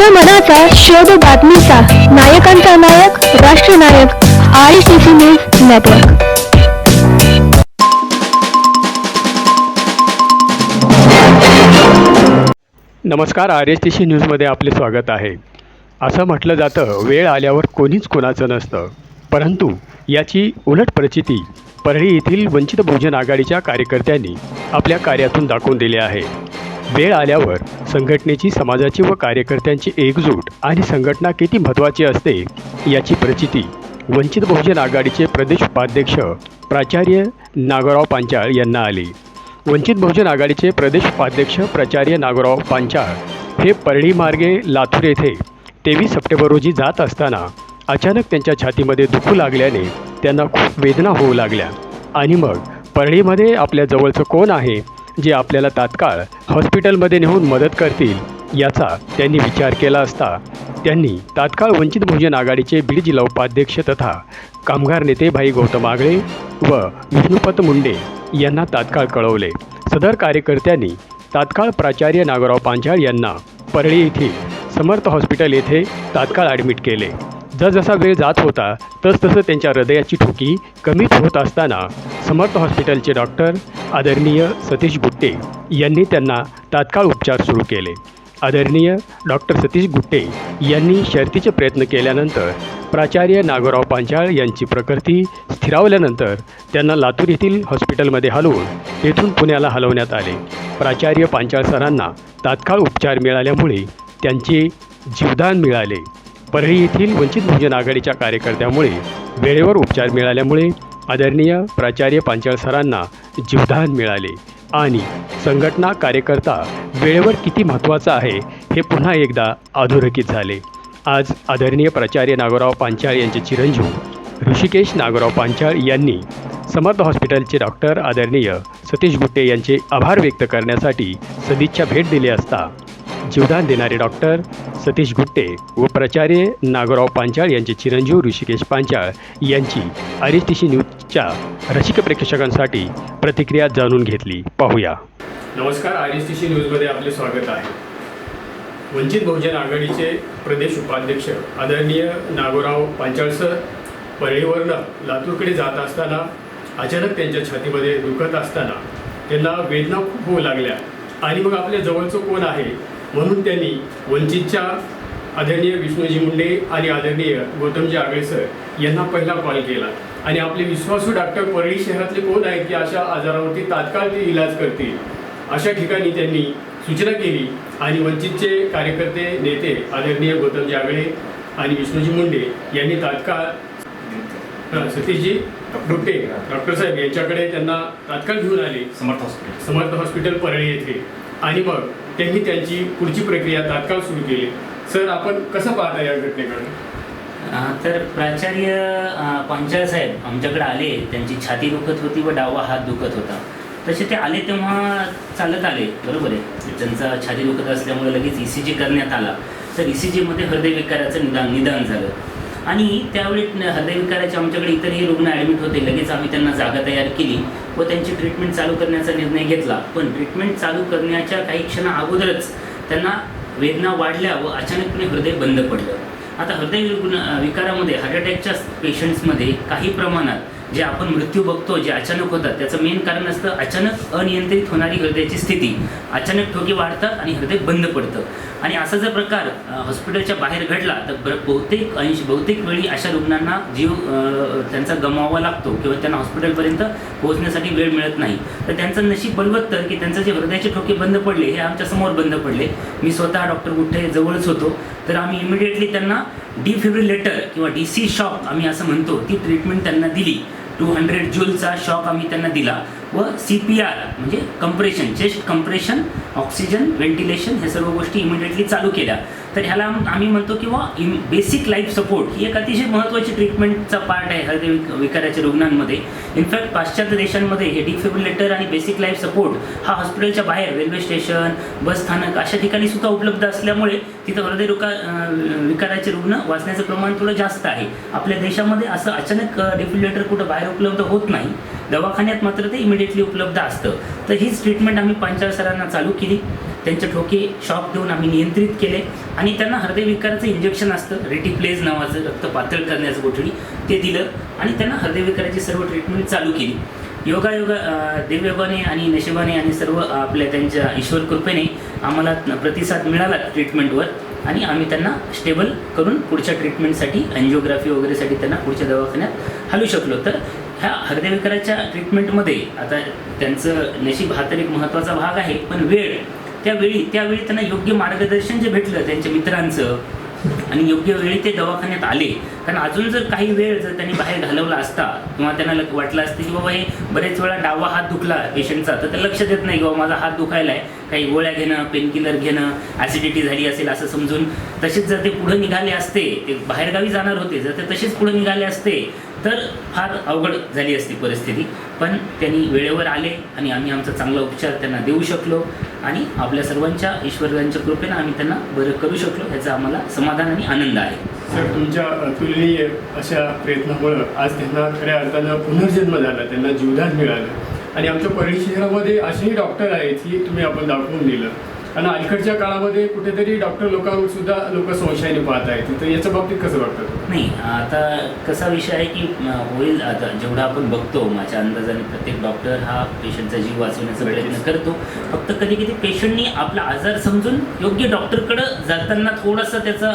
माझ्या मनाचा शोध बातमीचा नायकांचा नायक राष्ट्रनायक I C C news network. नमस्कार आर एस टी सी न्यूजमध्ये आपले स्वागत आहे. असं म्हटलं जातं वेळ आल्यावर कोणीच कोणाचं नसतं. परंतु याची उलट प्रचिती परळी येथील वंचित बहुजन आघाडीच्या कार्यकर्त्यांनी आपल्या कार्यातून दाखवून दिले आहे. वेळ आल्यावर संघटनेची समाजाची व कार्यकर्त्यांची एकजूट आणि संघटना किती महत्त्वाची असते याची प्रचिती वंचित बहुजन आघाडीचे प्रदेश उपाध्यक्ष प्राचार्य नागोराव पांचाळ यांना आली. वंचित बहुजन आघाडीचे प्रदेश उपाध्यक्ष प्राचार्य नागोराव पांचाळ हे परळी मार्गे लातूर येथे तेवीस सप्टेंबर रोजी जात असताना अचानक त्यांच्या छातीमध्ये दुखू लागल्याने त्यांना खूप वेदना होऊ लागल्या. आणि मग परळीमध्ये आपल्या जवळचं कोण आहे? जे आपल्याला तात्काळ हॉस्पिटलमध्ये नेऊन मदत करतील याचा त्यांनी विचार केला असता त्यांनी तात्काळ वंचित बहुजन आघाडीचे बीड जिल्हा उपाध्यक्ष तथा कामगार नेते भाई गौतम आगळे व विष्णुपत मुंडे यांना तात्काळ कळवले. सदर कार्यकर्त्यांनी तात्काळ प्राचार्य नागोराव पांचाळ यांना परळी येथील समर्थ हॉस्पिटल येथे तात्काळ ॲडमिट केले. जसजसा वेळ जात होता तसतसं त्यांच्या हृदयाची ठोकी कमीच होत असताना समर्थ हॉस्पिटलचे डॉक्टर आदरणीय सतीश गुट्टे यांनी त्यांना तात्काळ उपचार सुरू केले. आदरणीय डॉक्टर सतीश गुट्टे यांनी शर्तीचे प्रयत्न केल्यानंतर प्राचार्य नागोराव पांचाळ यांची प्रकृती स्थिरावल्यानंतर त्यांना लातूर येथील हॉस्पिटलमध्ये हलवून तेथून पुण्याला हलवण्यात आले. प्राचार्य पांचाळ सरांना तात्काळ उपचार मिळाल्यामुळे त्यांचे जीवदान मिळाले. परळी येथील वंचित बहुजन आघाडीच्या कार्यकर्त्यामुळे वेळेवर उपचार मिळाल्यामुळे आदरणीय प्राचार्य पांचाळ सरांना जीवदान मिळाले. आणि संघटना कार्यकर्ता वेळेवर किती महत्त्वाचा आहे हे पुन्हा एकदा अधोरेखित झाले. आज आदरणीय प्राचार्य नागोराव पांचाळ यांचे चिरंजीव ऋषिकेश नागोराव पांचाळ यांनी समर्थ हॉस्पिटलचे डॉक्टर आदरणीय सतीश गुट्टे यांचे आभार व्यक्त करण्यासाठी सदिच्छा भेट दिली असता जीवदान देणारे डॉक्टर सतीश गुट्टे व प्राचार्य नागोराव पांचाळ यांचे चिरंजीव ऋषिकेश पांचाळ यांची आर न्यूजच्या रसिक प्रेक्षकांसाठी प्रतिक्रिया जाणून घेतली. पाहूया. नमस्कार आर एस टी सी न्यूजमध्ये आपले स्वागत आहे. वंचित बहुजन आघाडीचे प्रदेश उपाध्यक्ष आदरणीय नागोराव पांचाळ सर परळीवरनं लातूरकडे जात असताना अचानक त्यांच्या छातीमध्ये दुखत असताना त्यांना वेदना खूप होऊ लागल्या. आणि मग आपल्या जवळचं कोण आहे? म्हणून त्यांनी वंचितच्या आदरणीय विष्णूजी मुंडे आणि आदरणीय गौतमजी आगळे सर यांना पहिला कॉल केला. आणि आपले विश्वासू डॉक्टर परळी शहरातले कोण आहेत की अशा आजारावरती तात्काळ ते इलाज करतील? अशा ठिकाणी त्यांनी सूचना केली आणि वंचितचे कार्यकर्ते नेते आदरणीय गौतमजी आगळे आणि विष्णूजी मुंडे यांनी तात्काळ सतीशजी डोटे डॉक्टर साहेब यांच्याकडे त्यांना तात्काळ घेऊन आले. समर्थ हॉस्पिटल समर्थ हॉस्पिटल परळी येथे. आणि मग त्यांनी त्यांची पुढची प्रक्रिया तात्काळ सुरू केली. सर आपण कसं पाहता या घटनेकडे? तर प्राचार्य पंचाळ साहेब आमच्याकडे आले. त्यांची छाती दुखत होती व डावा हात दुखत होता. तसे ते आले तेव्हा चालत आले. बरोबर आहे. त्यांचा छाती दुखत असल्यामुळे लगेच ई सी जी करण्यात आला. तर ई सी जीमध्ये हृदयविकाराचं निदान निदान झालं. आणि त्यावेळी हृदयविकाराचे आमच्याकडे इतरही रुग्ण ॲडमिट होते. लगेच आम्ही त्यांना जागा तयार केली व त्यांची ट्रीटमेंट चालू करण्याचा निर्णय घेतला. पण ट्रीटमेंट चालू करण्याच्या काही क्षणा अगोदरच त्यांना वेदना वाढल्या व अचानकपणे हृदय बंद पडलं. आता हृदय रुग्ण विकारामध्ये हार्ट अटॅकच्या पेशंट्समध्ये काही प्रमाणात जे आपण मृत्यू बघतो जे अचानक होतात त्याचं मेन कारण असतं अचानक अनियंत्रित होणारी हृदयाची स्थिती. अचानक ठोके वाढतात आणि हृदय बंद पडतं. आणि असा जर प्रकार हॉस्पिटलच्या बाहेर घडला तर बहुतेक अंश बहुतेक वेळी अशा रुग्णांना जीव त्यांचा गमावा लागतो किंवा त्यांना हॉस्पिटलपर्यंत पोहोचण्यासाठी वेळ मिळत नाही. तर त्यांचं नशीब बलवत्तर की त्यांचं जे हृदयाचे ठोके बंद पडले हे आमच्यासमोर बंद पडले. मी स्वतः डॉक्टर गुठ्ठे जवळच होतो. तर आम्ही इमिडिएटली त्यांना डिफिब्रिलेटर किंवा डी सी शॉक आम्ही असं म्हणतो ती ट्रीटमेंट त्यांना दिली. टू हंड्रेड ज्यूलचा शॉक आम्ही त्यांना दिला. व सी पी आर म्हणजे compression chest compression oxygen ventilation हे सर्व गोष्टी इमिडिएटली चालू केल्या. तर ह्याला आम्ही म्हणतो किंवा बेसिक लाईफ सपोर्ट ही एक अतिशय महत्त्वाची ट्रीटमेंटचा पार्ट आहे हृदय विक- विकाराच्या रुग्णांमध्ये. इनफॅक्ट पाश्चात्य देशांमध्ये हे डिफिब्रिलेटर आणि बेसिक लाईफ सपोर्ट हा हॉस्पिटलच्या बाहेर रेल्वे स्टेशन बस स्थानक अशा ठिकाणी सुद्धा उपलब्ध असल्यामुळे तिथं हृदय रुका विकाराचे रुग्ण वाचण्याचं प्रमाण थोडं जास्त आहे. आपल्या देशामध्ये असं अचानक डिफिब्रिलेटर कुठं बाहेर उपलब्ध होत नाही. दवाखान्यात मात्र ते इमिडिएटली उपलब्ध असतं. तर हीच ट्रीटमेंट आम्ही पांचाळ सरांना चालू केली. त्यांचे ठोके शॉक देऊन आम्ही नियंत्रित केले. आणि त्यांना हृदयविकाराचं इंजेक्शन असतं. रेटिप्लेज नावाचं रक्त पातळ करण्याचं गोठडी ते दिलं. आणि त्यांना हृदयविकाराची सर्व ट्रीटमेंट चालू केली. योगायोगा अं, आणि नशिबाने आणि सर्व आपल्या त्यांच्या ईश्वर कृपेने आम्हाला प्रतिसाद मिळाला ट्रीटमेंटवर आणि आम्ही त्यांना स्टेबल करून पुढच्या ट्रीटमेंटसाठी अँजिओग्राफी वगैरेसाठी त्यांना पुढच्या दवाखान्यात हलू शकलो. तर ह्या हृदयविकाराच्या ट्रीटमेंटमध्ये आता त्यांचं नशीब हा तर एक महत्त्वाचा भाग आहे पण वेळ त्यावेळी त्यावेळी त्यांना योग्य मार्गदर्शन जे भेटलं त्यांच्या मित्रांचं आणि योग्य वेळी ते दवाखान्यात आले. कारण अजून जर काही वेळ जर त्यांनी बाहेर घालवला असता किंवा त्यांना वाटलं असतं की बाबा हे बरेच वेळा डावा हात दुखला पेशंटचा तर ते लक्ष देत नाही की बाबा माझा हात दुखायला आहे. काही गोळ्या घेणं पेनकिलर घेणं ॲसिडिटी झाली असेल असं समजून तसेच जर ते पुढे निघाले असते ते बाहेरगावी जाणार होते जर ते तसेच पुढे निघाले असते तर फार अवघड झाली असती परिस्थिती. पण त्यांनी वेळेवर आले आणि आम्ही आमचा चांगला उपचार त्यांना देऊ शकलो आणि आपल्या सर्वांच्या ईश्वरांच्या कृपेनं आम्ही त्यांना बरं करू शकलो याचा आम्हाला समाधान आणि आनंद आहे. सर तुमच्या अतुलनीय अशा प्रयत्नामुळं आज त्यांना खऱ्या अर्थानं पुनर्जन्म झाला त्यांना जीवदान मिळालं. आणि आमच्या परळी असेही डॉक्टर आहेत की तुम्ही आपण दाखवून दिलं. आणि अलीकडच्या काळामध्ये कुठेतरी डॉक्टर लोकांवर सुद्धा लोक संशयाने पाहत आहेत. तर याच्या बाबतीत कसं वाटतं? नाही आता कसा विषय आहे की होईल आता जेवढा आपण बघतो माझ्या अंदाजाने प्रत्येक डॉक्टर हा पेशंटचा जीव वाचवण्याचा प्रयत्न करतो. फक्त कधी कधी पेशंटनी आपला आजार समजून योग्य डॉक्टरकडं जाताना थोडासा त्याचा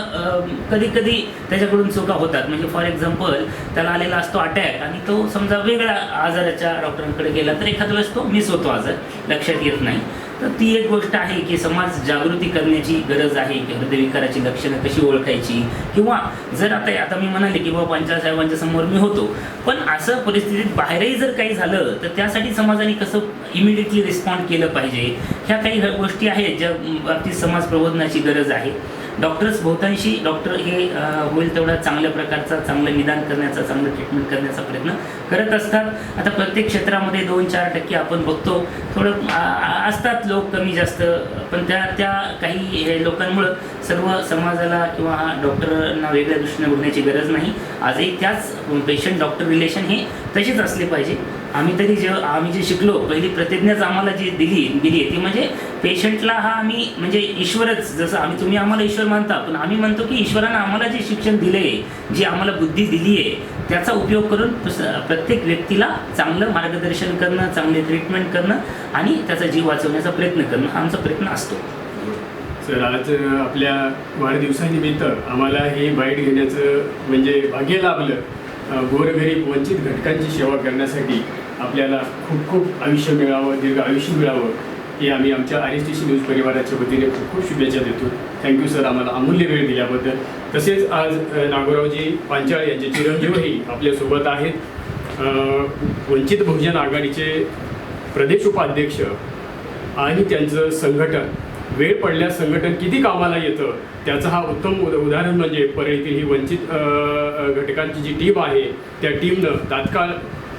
कधी कधी त्याच्याकडून चुका होतात. म्हणजे फॉर एक्झाम्पल त्याला आलेला असतो अटॅक आणि तो समजा वेगळ्या आजाराच्या डॉक्टरांकडे गेला तर एखाद्या वेळेस तो मिस होतो आजार. लक्षात येत नाही. तर ती एक गोष्ट आहे की समाज जागृती करण्याची गरज आहे की हृदयविकाराची लक्षणं कशी ओळखायची? किंवा जर आता आता मी म्हणाले की बाबा पंचायत साहेबांच्या समोर मी होतो पण असं परिस्थितीत बाहेरही जर काही झालं तर त्यासाठी समाजाने कसं इमिडिएटली रिस्पॉन्ड केलं पाहिजे? ह्या काही गोष्टी आहेत ज्या बाबतीत समाज प्रबोधनाची गरज आहे. डॉक्टर्स बहुतांशी डॉक्टर हे होईल तेवढा चांगल्या प्रकारचा चांगलं निदान करण्याचा चांगलं ट्रीटमेंट करण्याचा प्रयत्न करत असतात. आता प्रत्येक क्षेत्रामध्ये दोन चार टक्के आपण बघतो. थोडं असतात लोक कमी जास्त पण त्या त्या काही हे लोकांमुळं सर्व समाजाला किंवा डॉक्टरांना वेगळ्या दृष्टीने बघण्याची गरज नाही. आजही त्याच पेशंट डॉक्टर रिलेशन हे तसेच असले पाहिजे. आम्ही तरी जे आम्ही जे शिकलो पहिली प्रतिज्ञाच आम्हाला जी दिली दिली आहे ती म्हणजे पेशंटला हा आम्ही म्हणजे ईश्वरच जसं आम्ही तुम्ही आम्हाला ईश्वर मानता पण आम्ही म्हणतो की ईश्वरानं आम्हाला जे शिक्षण दिलं आहे जी आम्हाला बुद्धी दिली आहे त्याचा उपयोग करून प्रत्येक व्यक्तीला चांगलं मार्गदर्शन करणं चांगले ट्रीटमेंट करणं आणि त्याचा जीव वाचवण्याचा प्रयत्न करणं हा आमचा प्रयत्न असतो. सर आज आपल्या वाढदिवसानिमित्त आम्हाला हे बाईट घेण्याचं म्हणजे भाग्य लाभलं. गोरगरीब वंचित घटकांची सेवा करण्यासाठी आपल्याला खूप खूप आयुष्य मिळावं दीर्घ आयुष्य मिळावं. हे आम्ही आमच्या R S T C news परिवाराच्या वतीने खूप खूप शुभेच्छा देतो. थँक्यू सर आम्हाला अमूल्य वेळ दिल्याबद्दल. तसेच आज नागोरावजी पांचाळ यांचे चिरंजीवही आपल्यासोबत आहेत. वंचित बहुजन आघाडीचे प्रदेश उपाध्यक्ष आणि त्यांचं संघटन. वेळ पडल्यास संघटन किती कामाला येतं? त्याचं हा उत्तम उद उदाहरण म्हणजे परळीतील ही वंचित घटकांची जी टीम आहे त्या टीमनं तात्काळ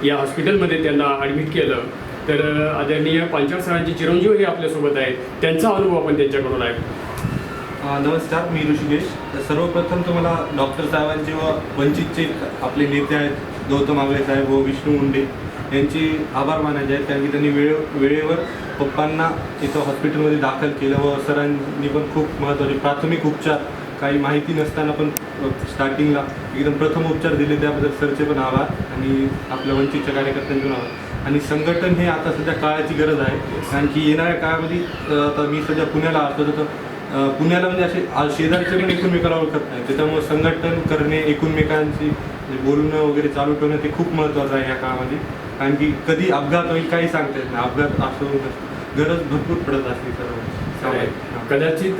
या हॉस्पिटलमध्ये त्यांना ॲडमिट केलं. तर आदरणीय पांचाळ सरांचे चिरंजीव हे आपल्यासोबत आहेत. त्यांचा अनुभव आपण त्यांच्याकडून आहे नमस्कार मी ऋषिकेश. सर्वप्रथम तुम्हाला डॉक्टर साहेबांचे व वंचितचे आपले नेते आहेत गौतम आगळे साहेब व विष्णू मुंडे यांचे आभार मानायचे आहेत कारण की त्यांनी वेळे वेळेवर पप्पांना इथं हॉस्पिटलमध्ये दाखल केलं व सरांनी पण खूप महत्त्वाचे प्राथमिक उपचार काही माहिती नसताना पण स्टार्टिंगला एकदम प्रथम उपचार दिले. त्याबद्दल सरचे पण आभार आणि आपल्या वंचितच्या कार्यकर्त्यांचे पण आभार. आणि संघटन हे आता सध्या काळाची गरज आहे. कारण की येणाऱ्या काळामध्ये आता मी सध्या पुण्याला असतो तर पुण्याला म्हणजे असे शेजारचे पण एकूणमेकाला ओळखत नाही. त्याच्यामुळे संघटन करणे एकमेकांशी बोलणं वगैरे चालू ठेवणं ते खूप महत्त्वाचं आहे या काळामध्ये. कारण की कधी अपघात होईल काही सांगता येत नाही. अपघात असो गरज भरपूर पडत असते सर्व कदाचित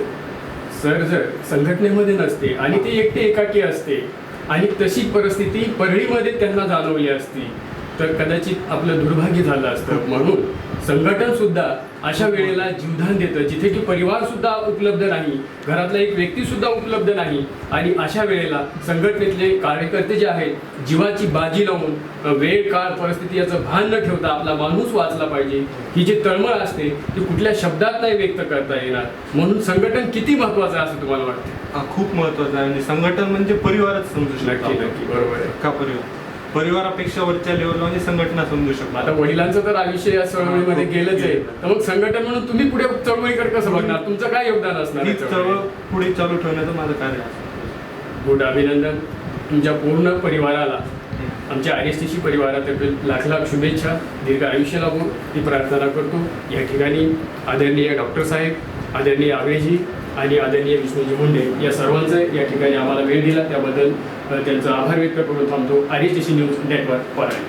सर जर संघटनेमध्ये नसते आणि ते एकटे एकाकी असते. आणि तशी परिस्थिती परळीमध्ये त्यांना जाणवली असती. तर कदाचित आपलं दुर्भाग्य झालं असतं. म्हणून संघटन सुद्धा अशा वेळेला जीवदान देतं जिथे की परिवार सुद्धा उपलब्ध नाही घरातला एक व्यक्ती सुद्धा उपलब्ध नाही. आणि अशा वेळेला संघटनेतले कार्यकर्ते जे आहेत जीवाची बाजी लावून वेळ काळ परिस्थिती याचं भान न ठेवता आपला माणूस वाचला पाहिजे. ही जी तळमळ असते ती कुठल्या शब्दात नाही व्यक्त करता येणार. म्हणून संघटन किती महत्वाचं आहे असं तुम्हाला वाटतं? हा, खूप महत्त्वाचं आहे. म्हणजे संघटन म्हणजे परिवारच समजू शकतो बरोबर आहे. अख्खा परिवार? परिवारापेक्षा वरच्या लेवलला म्हणजे संघटना समजू आता शकतो वडिलांचं तर आयुष्य या चळवळीमध्ये गेलंच आहे. तर मग संघटन म्हणून तुम्ही पुढे चळवळीकडे कसं बघणार? तुमचं काय योगदान असणार ही चळवळ? पुढे चालू ठेवण्याचं माझं कार्य आहे. गुड अभिनंदन. तुमच्या पूर्ण परिवाराला आमच्या आर एस टी सी परिवारातर्फे लाख लाख शुभेच्छा. दीर्घ आयुष्य लाभो ही प्रार्थना करतो. या ठिकाणी आदरणीय डॉक्टर साहेब आदरणीय आगळेजी आणि आदरणीय विष्णूजी मुंडे या सर्वांचं या ठिकाणी आम्हाला वेळ दिला. त्याबद्दल त्यांचा आभार व्यक्त करून थांबतो. R S T C news network Parli